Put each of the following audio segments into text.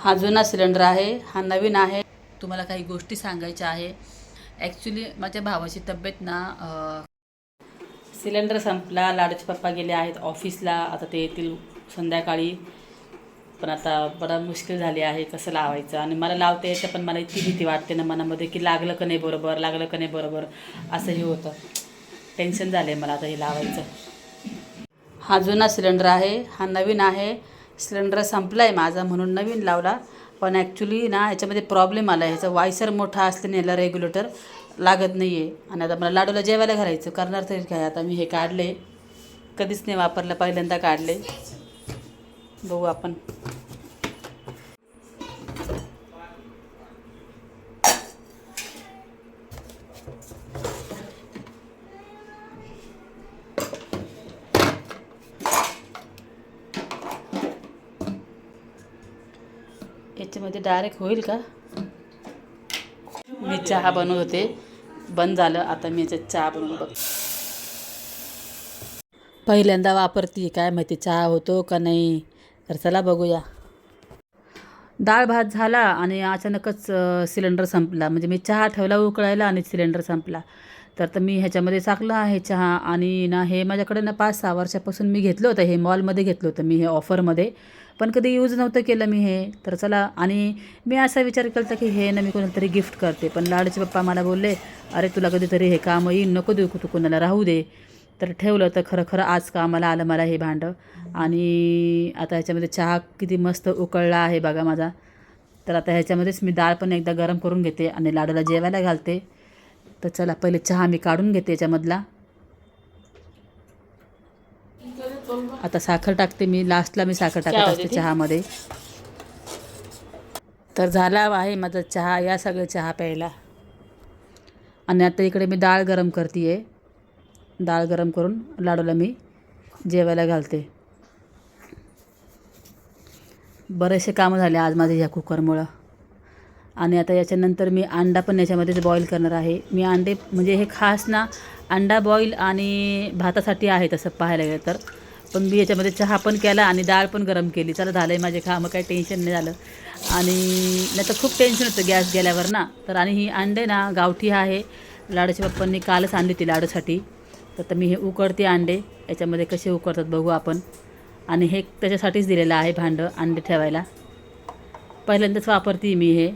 हा जुना सिलेंडर आहे हा नवीन आहे. तुम्हाला काही गोष्टी सांगायच्या आहे. ॲक्च्युली माझ्या भावाची तब्येत ना सिलेंडर संपला लाडूचे पप्पा गेले आहेत ऑफिसला. आता ते येतील संध्याकाळी. पण आता बडा मुश्किल झाली आहे कसं लावायचं? आणि मला लावता येतं पण मला इतकी भीती वाटते ना मनामध्ये की लागलं का नाही बरोबर लागलं का नाही बरोबर? असं हे होतं. टेन्शन झालं आहे मला आता हे लावायचं. हा जुना सिलेंडर आहे हा नवीन आहे. सिलेंडर संपला आहे माझा म्हणून नवीन लावला. पण ॲक्च्युली ना याच्यामध्ये प्रॉब्लेम आला आहे ह्याचा वायसर मोठा असल्याने याला रेग्युलेटर लागत नाही आहे आणि आता मला लाडूला जेवायला घालायचं. करणार तरी काय? आता मी हे काढले. कधीच नाही वापरलं. पहिल्यांदा काढले. बघू आपण याच्यामध्ये डायरेक्ट होईल का? मी चहा बनवत होते. बंद झालं. आता मी याच्यात चहा बनवून बघ. पहिल्यांदा वापरते काय माहिती? चहा होतो का नाही? तर चला बघूया. डाळ भात झाला आणि अचानकच सिलेंडर संपला. म्हणजे मी चहा ठेवला उकळायला आणि सिलेंडर संपला. तर तर मी ह्याच्यामध्ये टाकलं आहे चहा आणि ना हे माझ्याकडे ना पाच सहा वर्षापासून मी घेतलं होतं हे मॉलमध्ये घेतलं होतं मी हे ऑफरमध्ये. पण कधी यूज नव्हतं केलं मी हे. तर चला आणि मी असा विचार केला होता की हे ना मी कोणाला तरी गिफ्ट करते. पण लाडचे पप्पा मला बोलले अरे तुला कधीतरी हे काम येईल नको देऊ तू कोणाला राहू दे. तर ठेवलं तर खरं खरं आज कामाला आलं मला हे भांडं. आणि आता ह्याच्यामध्ये चहा किती मस्त उकळला आहे बघा माझा. तर आता ह्याच्यामध्येच मी डाळ पण एकदा गरम करून घेते आणि लाडूला जेवायला घालते. तर चला पहिले चहा मी काढून घेते याच्यामधला. आता साखर टाकते मी. लास्टला मी साखर टाकत असते चहामध्ये. तर झाला आहे माझा चहा या सगळे चहा प्यायला. आणि आता इकडे मी डाळ गरम करते आहे डाळ गरम करून लाडूला मी जेवायला घालते. बरेचसे कामं झाले आज माझे ह्या कुकरमुळं. आणि आता याच्यानंतर मी अंडा पण याच्यामध्येच बॉईल करणार आहे. मी अंडे म्हणजे हे खास ना अंडा बॉईल आणि भातासाठी आहे तसं पाहायला गेलं तर. पण मी याच्यामध्ये चहा पण केला आणि डाळ पण गरम केली. चला झालं आहे माझे कामं काही टेन्शन नाही झालं. आणि नाही तर खूप टेन्शन होतं गॅस गेल्यावर ना. तर आणि ही अंडे ना गावठी आहे. लाडूच्या पप्पांनी कालच आणली होती लाडूसाठी. तर आता मी हे उकडते अंडे. याच्यामध्ये कसे उकडतात बघू आपण. आणि हे त्याच्यासाठीच दिलेलं आहे भांडं अंडे ठेवायला. पहिल्यांदाच वापरते मी हे.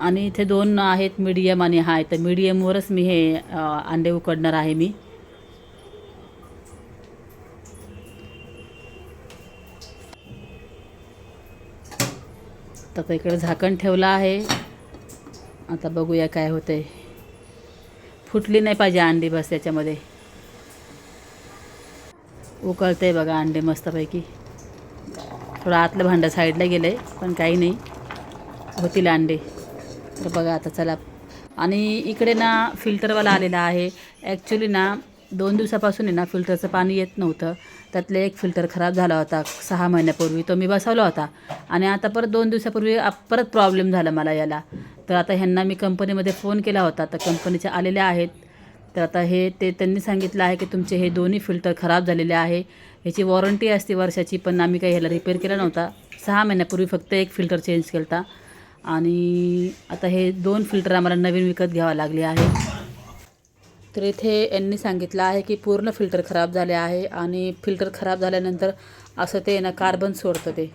आणि इथे दोन आहेत मीडियम आणि हा तर मीडियमवरच मी हे अंडे उकडणार आहे मी. तर आता इकडे झाकण ठेवलं आहे. आता बघूया काय होते फुटली नाही पाहिजे अंडी बस याच्यामध्ये. उकळते बघा अंडे मस्तपैकी. थोडं आतलं भांडं साईडला गेलं आहे पण काही नाही. होतील अंडे. तर बघा आता चला. आणि इकडे ना फिल्टरवाला आलेला आहे. ॲक्च्युली ना दोन दिवसापासून आहे ना फिल्टरचं पाणी येत नव्हतं. त्यातले एक फिल्टर खराब झाला होता सहा महिन्यापूर्वी. तो मी बसवला होता. आणि आता परत दोन दिवसापूर्वी परत प्रॉब्लेम झाला मला याला. तर आता ह्यांना मी कंपनीमध्ये फोन केला होता. तर कंपनीचे आलेले आहेत. तर आता हे ते त्यांनी सांगितलं आहे की तुमचे हे दोन्ही फिल्टर खराब झालेले आहे. ह्याची वॉरंटी असते वर्षाची पण आम्ही काही ह्याला रिपेअर केला नव्हता. सहा महिन्यापूर्वी फक्त एक फिल्टर चेंज केला होता आणि आता हे दोन फिल्टर आम्हाला नवीन विकत घ्यावं लागले आहे. तर इथे यांनी सांगितलं आहे की पूर्ण फिल्टर खराब झाले आहे आणि फिल्टर खराब झाल्यानंतर असं ते ना कार्बन सोडतं ते.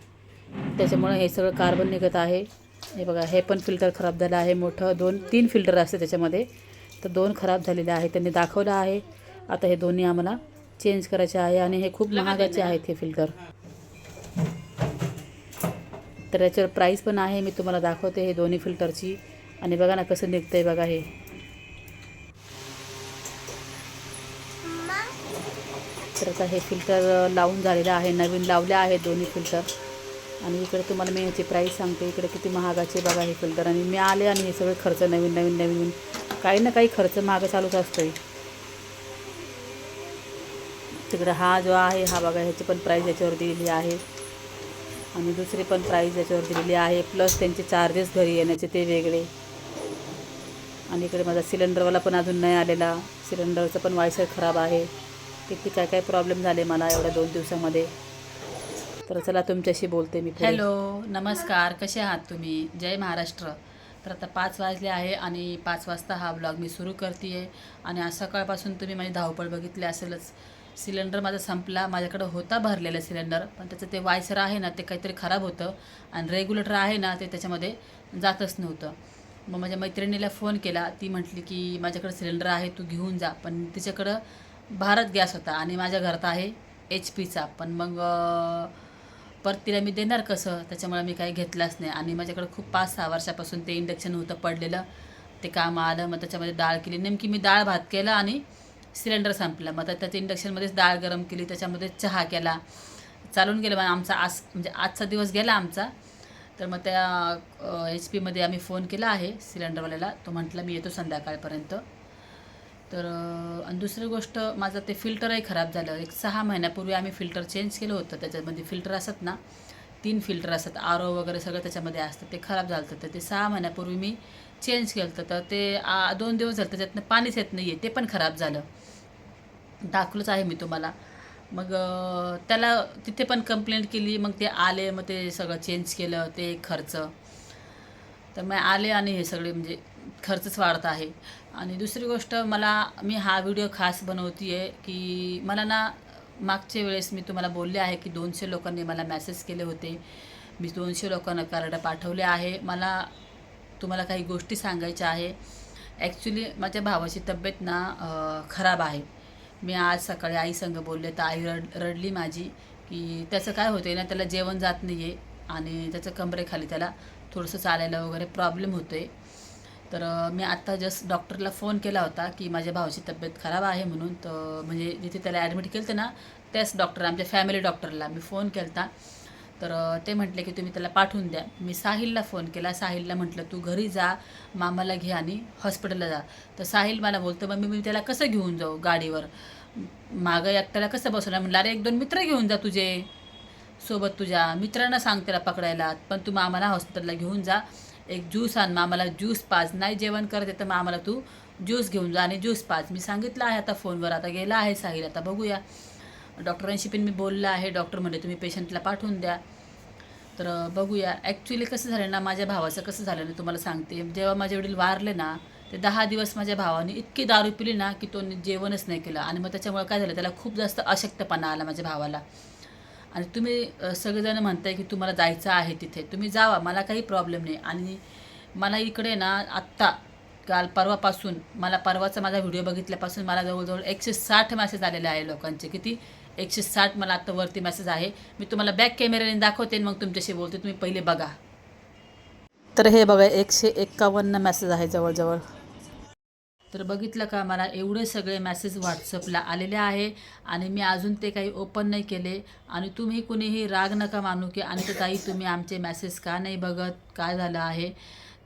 त्याच्यामुळे हे सगळं कार्बन निघत आहे. हे बघा हे पण फिल्टर खराब झालं आहे. मोठं दोन तीन फिल्टर असते त्याच्यामध्ये. तर दोन खराब झालेले आहे त्यांनी दाखवलं आहे. आता हे दोन्ही आम्हाला चेंज करायचे आहे आणि हे खूप महागाचे आहेत हे फिल्टर तर याच्यावर प्राईस पण आहे मी तुम्हाला दाखवते हे दोन्ही फिल्टरची आणि बघा ना कसं निघतं आहे बघा हे. तर आता हे फिल्टर लावून झालेलं आहे नवीन लावले आहे दोन्ही फिल्टर आणि इकडे तुम्हाला मी याची प्राईस सांगते इकडे किती महागाचे बघा हे फिल्टर आणि मी आले आणि हे सगळे खर्च नवीन नवीन नवीन काही ना काही खर्च महाग चालूच असतोय. तिकडे हा जो आहे हा बघा ह्याची पण प्राईस याच्यावर दिलेली आहे. आणि दुसरी पण प्राईस याच्यावर दिलेली आहे. प्लस त्यांचे चार्जेस घरी येण्याचे ते वेगळे. आणि इकडे माझा सिलेंडरवाला पण अजून नाही आलेला. सिलेंडरचं पण वायसर खराब आहे. किती काय काय प्रॉब्लेम झाले मला एवढ्या दोन दिवसामध्ये. तर चला तुमच्याशी बोलते मी हॅलो नमस्कार. कसे आहात तुम्ही? जय महाराष्ट्र. तर आता पाच वाजले आहे आणि पाच वाजता हा ब्लॉग मी सुरू करते आहे आणि आज सकाळपासून तुम्ही माझी धावपळ बघितली असेलच. सिलेंडर माझा संपला. माझ्याकडं होता भरलेला सिलेंडर पण त्याचं ते वायसर आहे ना ते काहीतरी खराब होतं आणि रेग्युलेटर आहे ना ते त्याच्यामध्ये जातच नव्हतं. मग माझ्या मैत्रिणीला फोन केला. ती म्हटली की माझ्याकडं सिलेंडर आहे तू घेऊन जा. पण तिच्याकडं भारत गॅस होता आणि माझ्या घरात आहे एच पीचा. पण मग परत तिला मी देणार कसं? त्याच्यामुळे मी काही घेतलाच नाही. आणि माझ्याकडे खूप पाच सहा वर्षापासून ते इंडक्शन होतं पडलेलं. ते काम आलं मग त्याच्यामध्ये डाळ केली. नेमकी मी डाळ भात केला आणि सिलेंडर संपला. मग त्याच्या इंडक्शनमध्येच डाळ गरम केली त्याच्यामध्ये चहा केला. चालून गेलं मग आमचा आज म्हणजे आजचा दिवस गेला आमचा. तर मग त्या एच पीमध्ये आम्ही फोन केला आहे सिलेंडरवाल्याला. तो म्हटला मी येतो संध्याकाळपर्यंत. तर आणि दुसरी गोष्ट माझं ते फिल्टरही खराब झालं. एक सहा महिन्यापूर्वी आम्ही फिल्टर चेंज केलं होतं. त्याच्यामध्ये फिल्टर असत ना तीन फिल्टर असतात. आर ओ वगैरे सगळं त्याच्यामध्ये असतं. ते खराब झालं होतं तर ते सहा महिन्यापूर्वी मी चेंज केलं होतं तर ते आ, दोन दिवस झालं त्याच्यातनं पाणीच येत नाही आहे ते पण खराब झालं. दाखवलंच आहे मी तुम्हाला. मग त्याला तिथे पण कंप्लेंट केली. मग ते आले. मग ते सगळं चेंज केलं. ते खर्च. तर मग आले आणि हे सगळे म्हणजे खर्चच वाढत आहे. आणि दुसरी गोष्ट मला मी हा व्हिडिओ खास बनवते आहे की मला ना मागच्या वेळेस मी तुम्हाला बोलले आहे की दोनशे लोकांनी मला मेसेज केले होते. मी दोनशे लोकांना कार्ड पाठवले आहे. मला तुम्हाला काही गोष्टी सांगायच्या आहे. ॲक्च्युली माझ्या भावाची तब्येत ना खराब आहे. मी आज सकाळी आईसंग बोलले तर आई रड रडली माझी की त्याचं काय होतं ना त्याला जेवण जात नाही आहे आणि त्याचं कमरेखाली त्याला थोडंसं चालायला वगैरे प्रॉब्लेम होतो आहे तर मी आत्ता जस्ट डॉक्टरला फोन केला होता की माझ्या भावाची तब्येत खराब आहे म्हणून तर म्हणजे जिथे त्याला ॲडमिट केलं होतं ना त्याच डॉक्टर आमच्या फॅमिली डॉक्टरला मी फोन केला होता तर ते म्हटले की तुम्ही त्याला पाठवून द्या. मी साहिलला फोन केला. साहिलला म्हटलं तू घरी जा मामाला घे आणि हॉस्पिटलला जा. तर साहिल मला बोलतो मग मी त्याला कसं घेऊन जाऊ गाडीवर? मागं एकट्याला कसं बसवलं म्हटलं अरे एक दोन मित्र घेऊन जा तुझे सोबत तुझ्या मित्रांना सांग त्याला पकडायला पण तू मामाला हॉस्पिटलला घेऊन जा. एक ज्यूस आण मग आम्हाला ज्यूस पाच नाही जेवण करत आहे तर मग आम्हाला तू ज्यूस घेऊन जा आणि ज्यूस पाच मी सांगितलं आहे आता फोनवर आता गेला आहे साहिल आता बघूया. डॉक्टरांशी पण मी बोललं आहे. डॉक्टर म्हणजे तुम्ही पेशंटला पाठवून द्या. तर बघूया. ॲक्च्युली कसं झालं ना माझ्या भावाचं कसं झालं ना तुम्हाला सांगते. जेव्हा माझे वडील वारले ना ते दहा दिवस माझ्या भावाने इतकी दारू पिली ना की तो जेवणच नाही केलं. आणि मग त्याच्यामुळे काय झालं त्याला खूप जास्त अशक्तपणा आला माझ्या भावाला. आणि तुम्ही सगळेजण म्हणताय की तुम्हाला जायचं आहे तिथे. तुम्ही जावा मला काही प्रॉब्लेम नाही. आणि मला इकडे ना आत्ता काल परवापासून मला परवाचा माझा व्हिडिओ बघितल्यापासून मला जवळजवळ एकशे साठ मॅसेज आलेले आहे लोकांचे. किती? एकशे साठ मला आत्ता वरती मेसेज आहे. मी तुम्हाला बॅक कॅमेऱ्याने दाखवते मग तुमच्याशी बोलते. तुम्ही पहिले बघा. तर हे बघा एकशे एक्कावन्न मॅसेज आहे जवळजवळ. तर बघितलं का मला एवढे सगळे मॅसेज व्हॉट्सअपला आलेले आहे आणि मी अजून ते काही ओपन नाही केले. आणि तुम्ही कुणीही राग नका मानू की आणि तर ताई तुम्ही आमचे मॅसेज का नाही बघत? काय झालं आहे?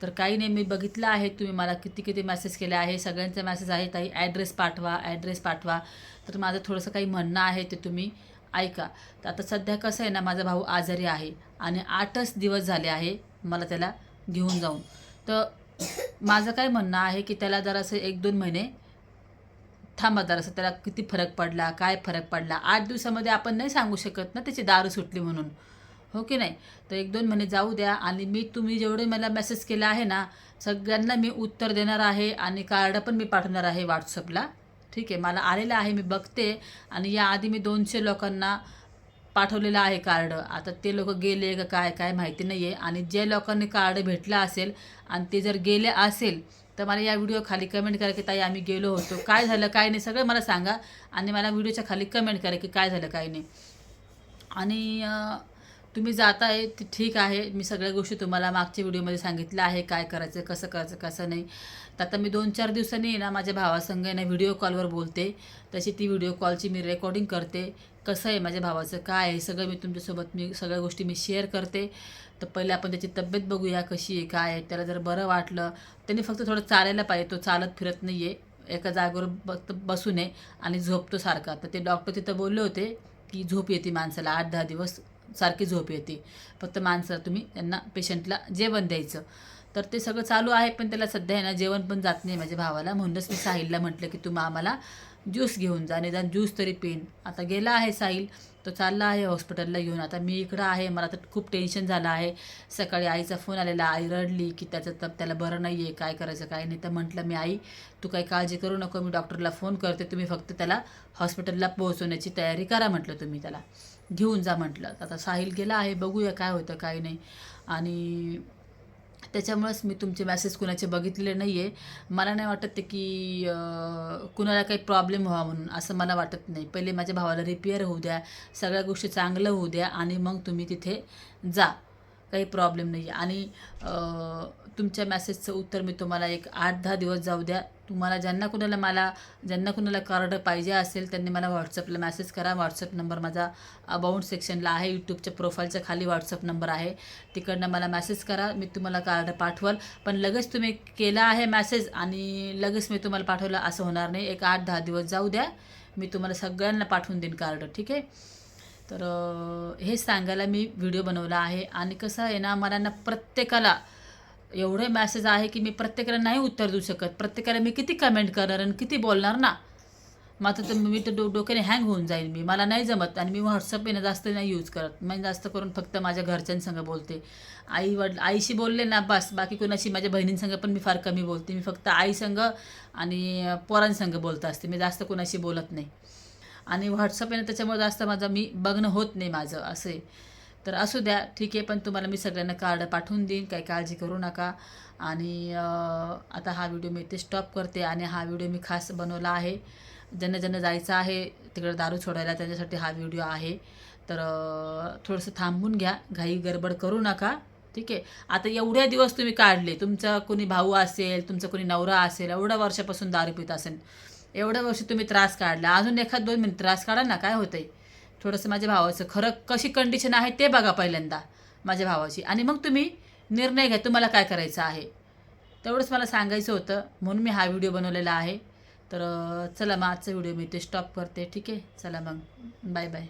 तर काही नाही मी बघितलं आहे तुम्ही मला किती किती मेसेज केले आहे. सगळ्यांचे मॅसेज आहे ताई. ॲड्रेस पाठवा ॲड्रेस पाठवा. तर माझं थोडंसं काही म्हणणं आहे ते तुम्ही ऐका. तर आता सध्या कसं आहे ना माझा भाऊ आजारी आहे आणि आठच दिवस झाले आहे मला त्याला घेऊन जाऊन. तर माझं काय म्हणणं आहे की त्याला जरासं एक दोन महिने थांबा जरासं त्याला किती फरक पडला काय फरक पडला आठ दिवसामध्ये आपण नाही सांगू शकत ना त्याची दारू सुटली म्हणून. हो की नाही? तर एक दोन महिने जाऊ द्या आणि मी तुम्ही जेवढे मला मेसेज केला आहे ना सगळ्यांना मी उत्तर देणार आहे आणि कार्ड पण मी पाठवणार आहे व्हॉट्सअपला ठीक आहे? मला आलेलं आहे मी बघते आणि याआधी मी दोनशे लोकांना पाठवलेलं आहे कार्ड. आता ते लोक गेले का काय काय माहिती नाही आहे आणि ज्या लोकांनी कार्ड भेटलं असेल आणि ते जर गेले असेल तर मला या व्हिडिओ खाली कमेंट करा की ताई आम्ही गेलो होतो. काय झालं काय नाही सगळं मला सांगा. आणि मला व्हिडिओच्या खाली कमेंट करा की काय झालं काय नाही. आणि तुम्ही जाताय ते ठीक आहे. मी सगळ्या गोष्टी तुम्हाला मागच्या व्हिडिओमध्ये सांगितलं आहे काय करायचं कसं करायचं कसं नाही. तर आता मी दोन चार दिवसांनी ना माझ्या भावासंग ना व्हिडिओ कॉलवर बोलते. तशी ती व्हिडिओ कॉलची मी रेकॉर्डिंग करते. कसं आहे माझ्या भावाचं काय आहे सगळं मी तुमच्यासोबत मी सगळ्या गोष्टी मी शेअर करते. तर पहिले आपण त्याची तब्येत बघूया कशी आहे काय आहे. त्याला जर बरं वाटलं त्यांनी फक्त थोडं चालायला पाहिजे तो चालत फिरत नाही आहे एका जागेवर फक्त बसू नये आणि झोपतो सारखा. तर ते डॉक्टर तिथं बोलले होते की झोप येते माणसाला आठ दहा दिवस. सारखी झोप येते. फक्त माणसं तुम्ही त्यांना पेशंटला जेवण द्यायचं. तर ते सगळं चालू आहे पण त्याला सध्या आहे ना जेवण पण जात नाही माझ्या भावाला. म्हणूनच मी साहिलला म्हटलं की तू आम्हाला ज्यूस घेऊन जा निदान ज्यूस तरी पेन. आता गेला आहे साहिल तो चालला आहे हॉस्पिटलला घेऊन. आता मी इकडं आहे मला तर खूप टेन्शन झालं आहे. सकाळी आईचा फोन आलेला आई रडली की त्याचं तप त्याला बरं नाही आहे काय करायचं काय नाही. तर म्हटलं मी आई तू काही काळजी करू नको मी डॉक्टरला फोन करते. तुम्ही फक्त त्याला हॉस्पिटलला पोहोचवण्याची तयारी करा म्हटलं तुम्ही त्याला. घेऊन जा म्हटलं. आता साहिल गेला आहे बघूया काय होतं काय नाही. आणि त्याच्यामुळेच मी तुमचे मॅसेज कुणाचे बघितलेले नाही आहे मला नाही वाटत ते की कुणाला काही प्रॉब्लेम व्हावा म्हणून असं मला वाटत नाही. पहिले माझ्या भावाला रिपेअर होऊ द्या सगळ्या गोष्टी चांगलं होऊ द्या आणि मग तुम्ही तिथे जा. काही प्रॉब्लेम नाही आहे आणि तुमच्या मॅसेजचं उत्तर मी तुम्हाला एक आठ दहा दिवस जाऊ द्या. तुम्हाला ज्यांना कुणाला मला ज्यांना कुणाला कार्ड पाहिजे असेल त्यांनी मला व्हॉट्सअपला मेसेज करा. व्हॉट्सअप नंबर माझा अबाउंट सेक्शनला आहे. यूट्यूबच्या प्रोफाईलच्या खाली व्हॉट्सअप नंबर आहे. तिकडनं मला मेसेज करा. मी तुम्हाला कार्ड पाठवाल. पण लगेच तुम्ही केला आहे मेसेज आणि लगेच मी तुम्हाला पाठवलं असं होणार नाही. एक आठ दहा दिवस जाऊ द्या. मी तुम्हाला सगळ्यांना पाठवून देईन कार्ड ठीक आहे? तर हे सांगायला मी व्हिडिओ बनवला आहे. आणि कसं आहे ना मला ना प्रत्येकाला एवढे मॅसेज आहे की मी प्रत्येकाला नाही उत्तर देऊ शकत. प्रत्येकाला मी किती कमेंट करणार आणि किती बोलणार ना? मात्र तर मी तर डो डोक्याने हँग होऊन जाईल मी. मला नाही जमत आणि मी व्हॉट्सअप येणं जास्त नाही यूज करत. मी जास्त करून फक्त माझ्या घरच्यांसंग बोलते. आई वड आईशी बोलले ना बस. बाकी कोणाशी? माझ्या बहिणींसंग पण मी फार कमी बोलते. मी फक्त आईसंग आणि पोरांसंग बोलत असते. मी जास्त कोणाशी बोलत नाही. आणि व्हॉट्सअप येणं त्याच्यामुळे जास्त माझं मी बघणं होत नाही माझं असं आहे. तर असू द्या ठीक आहे पण तुम्हाला मी सगळ्यांना कार्ड पाठवून देईन काही काळजी करू नका. आणि आता हा व्हिडिओ मी इथे स्टॉप करते आणि हा व्हिडिओ मी खास बनवला आहे. ज्यांना ज्यांना जायचं आहे तिकडे दारू सोडायला त्यांच्यासाठी हा व्हिडिओ आहे. तर थोडंसं थांबून घ्या घाई गडबड करू नका ठीक आहे. आता एवढ्या दिवस तुम्ही काढले तुमचा कोणी भाऊ असेल तुमचा कोणी नवरा असेल एवढ्या वर्षापासून दारू पित असेल एवढ्या वर्ष तुम्ही त्रास काढला अजून एखाद दोन मिनिट त्रास काढा ना काय होतंय? थोडंसं माझ्या भावाचं खरं कशी कंडिशन आहे ते बघा पहिल्यांदा माझ्या भावाची. आणि मग तुम्ही निर्णय घ्या तुम्हाला काय करायचं आहे. तेवढंच मला सांगायचं होतं म्हणून मी हा व्हिडिओ बनवलेला आहे. तर चला मग आजचा व्हिडिओ मी ते स्टॉप करते. ठीक आहे? चला मग. Bye bye